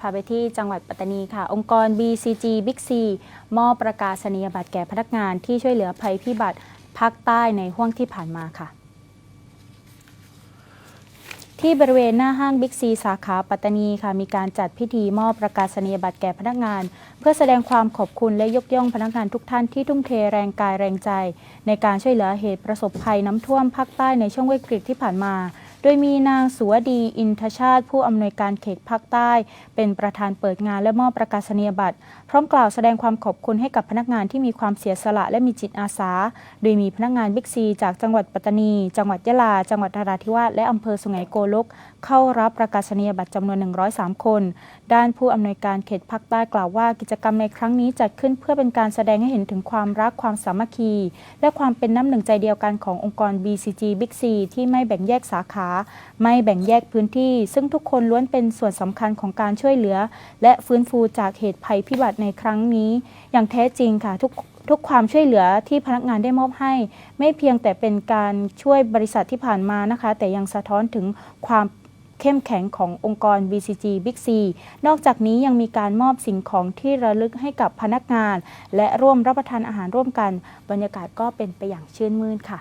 พาไปที่จังหวัดปัตตานีค่ะ องค์กร BCG Big C มอบประกาศนียบัตรแก่พนักงานที่ช่วยเหลือภัยพิบัติภาคใต้ในห่วงที่ผ่านมาค่ะ ที่บริเวณหน้าห้างบิ๊กซีสาขาปัตตานีค่ะ มีการจัดพิธีมอบประกาศนียบัตรแก่พนักงาน เพื่อแสดงความขอบคุณและยกย่องพนักงานทุกท่านที่ทุ่มเทแรงกายแรงใจ ในการช่วยเหลือเหตุประสบภัยน้ำท่วมภาคใต้ในช่วงวิกฤตที่ผ่านมา โดยมีนางสุวดีอินทชาติ ผู้อำนวยการเขตภาคใต้ เป็นประธานเปิดงานและมอบประกาศนียบัตร พร้อมกล่าวแสดงความขอบคุณให้กับพนักงานที่มีความเสียสละและมีจิตอาสา โดยมีพนักงานบิ๊กซี จากจังหวัดปัตตานี จังหวัดยะลา จังหวัดนราธิวาสและอำเภอสุไหงโกลก เข้ารับประกาศนียบัตรจำนวน 103 คน ด้านผู้อำนวยการเขตภาคใต้กล่าวว่ากิจกรรมในครั้งนี้จัดขึ้นเพื่อเป็นการแสดงให้เห็นถึงความรักความสามัคคี และความเป็นน้ำหนึ่งใจเดียวกันขององค์กร BCG Big C ที่ไม่แบ่งแยกสาขาไม่แบ่งแยกพื้นที่ ซึ่งทุกคนล้วนเป็นส่วนสำคัญของการช่วยเหลือ และฟื้นฟูจากเหตุภัยพิบัติในครั้งนี้ อย่างแท้จริงค่ะทุกทุกความช่วยเหลือที่พนักงานได้มอบให้ ไม่เพียงแต่เป็นการช่วยบริษัทที่ผ่านมานะคะ แต่ยังสะท้อนถึงความเข้มแข็งขององค์กร BCG Big C นอกจากนี้ยังมีการมอบสิ่งของที่ระลึกให้กับพนักงาน และร่วมรับประทานอาหารร่วมกัน บรรยากาศก็เป็นไปอย่างชื่นมื่นค่ะ